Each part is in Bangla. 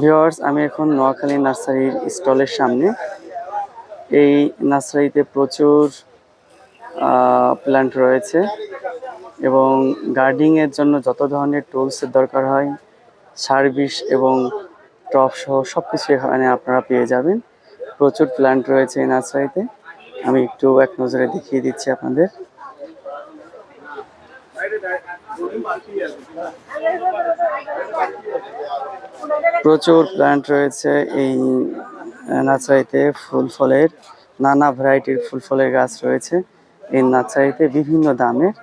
ভিওয়ার্স আমি এখন নোয়াখালী নার্সারির স্টলের সামনে। এই নার্সারিতে প্রচুর প্ল্যান্ট রয়েছে এবং গার্ডিংয়ের জন্য যত ধরনের টুলসের দরকার হয় সার্ভিস এবং টপ সহ সব কিছু এখানে আপনারা পেয়ে যাবেন। প্রচুর প্ল্যান্ট রয়েছে এই নার্সারিতে। আমি একটু এক নজরে দেখিয়ে দিচ্ছি আপনাদের। প্রচুর প্ল্যান্ট রয়েছে এই নার্সারিতে ফুল ফলের, নানা ভ্যারাইটির ফুল ফলের গাছ রয়েছে এই নার্সারিতে বিভিন্ন দামের।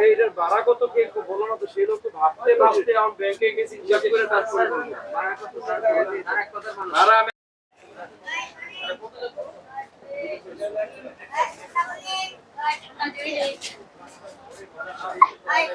এইটার ভাড়া কত বলো না তো সেই লোক তো ভাবতে ভাবতে আমার ব্যাংকে গেছি হিসাব করে আমি Ay,